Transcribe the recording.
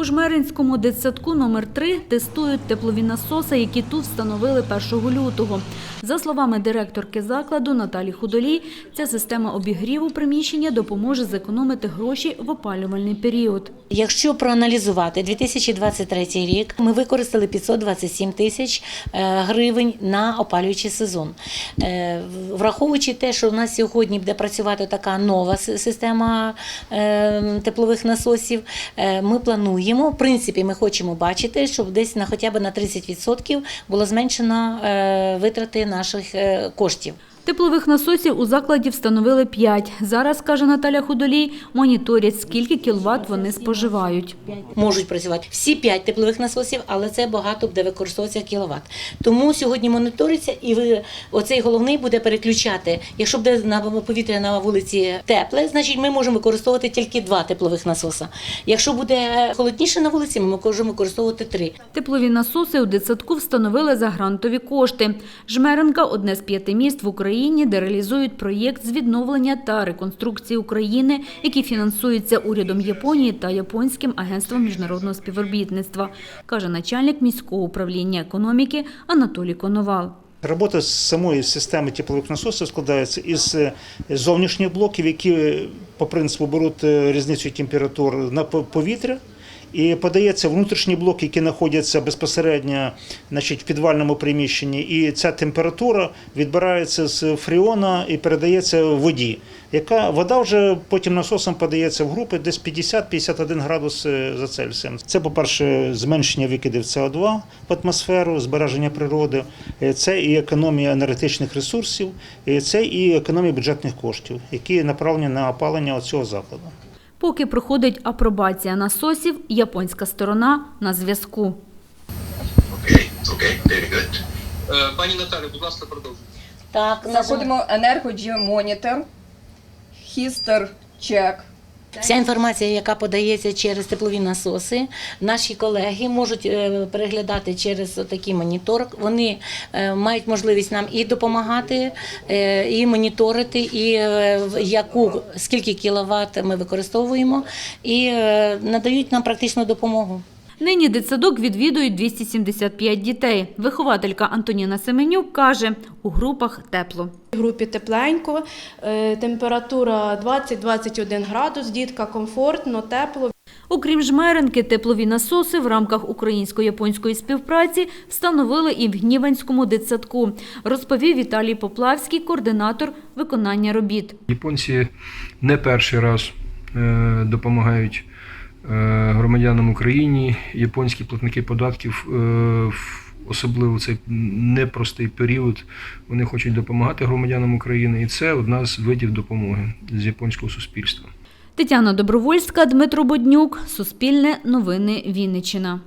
У Жмеринському дитсадку номер 3 тестують теплові насоси, які тут встановили 1 лютого. За словами директорки закладу Наталі Худолій, ця система обігріву приміщення допоможе зекономити гроші в опалювальний період. Якщо проаналізувати 2023 рік, ми використали 527 тисяч е, гривень на опалюючий сезон. Е, Враховуючи те, що у нас сьогодні буде працювати така нова система е, теплових насосів, ми плануємо, в принципі, ми хочемо бачити, щоб десь на хоча б на 30% було зменшено витрати наших е, коштів. Теплових насосів у закладі встановили 5. Зараз, каже Наталя Худолій, моніторять, скільки кіловат вони споживають. можуть працювати всі п'ять теплових насосів, але це багато буде використовуватися кіловат. Тому сьогодні моніториться, і ви оцей головний буде переключати. Якщо буде на повітря на вулиці тепле, значить ми можемо використовувати тільки два теплових насоса. Якщо буде холодніше на вулиці, ми можемо використовувати три. Теплові насоси у дитсадку встановили за грантові кошти. Жмеренка – одне з п'яти міст в Україні, де реалізують проєкт з відновлення та реконструкції України, який фінансується урядом Японії та Японським агентством міжнародного співробітництва, каже начальник міського управління економіки Анатолій Коновал. Робота з самої системи теплових насосів складається із е, зовнішніх блоків, які е, по принципу беруть е, різницю температур на повітря. І подається внутрішній блок, які знаходяться безпосередньо значить, в підвальному приміщенні. І ця температура відбирається з фріона і передається воді, яка вода вже потім насосом подається в групи десь 50-51 градус е, за Цельсієм. Це, по-перше, зменшення викидів СО2 в атмосферу, збереження природи, Е, це і економія енергетичних ресурсів, і це і економія бюджетних коштів, які направлені на опалення цього закладу. Поки проходить апробація насосів, японська сторона на зв'язку. Е, Пані Наталі, будь ласка, продовжуйте. Так, знаходимо енергоджі монітор, хістер чек. Вся інформація, яка подається через теплові насоси, наші колеги можуть е, переглядати через такий монітор. Вони е, мають можливість нам і допомагати, е, і моніторити, і яку скільки кіловат ми використовуємо, і надають нам практичну допомогу. Нині дитсадок відвідують 275 дітей. Вихователька Антоніна Семенюк каже, у групах тепло. В групі тепленько, е, температура 20-21 градус, дітка комфортно, тепло. Окрім жмеренки, теплові насоси в рамках українсько-японської співпраці встановили і в Гніванському дитсадку, розповів Віталій Поплавський, координатор виконання робіт. Японці не перший раз е, допомагають громадянам України, японські платники податків, е, особливо цей непростий період. Вони хочуть допомагати громадянам України, і це одна з видів допомоги з японського суспільства. Тетяна Добровольська, Дмитро Боднюк, Суспільне новини Вінниччина.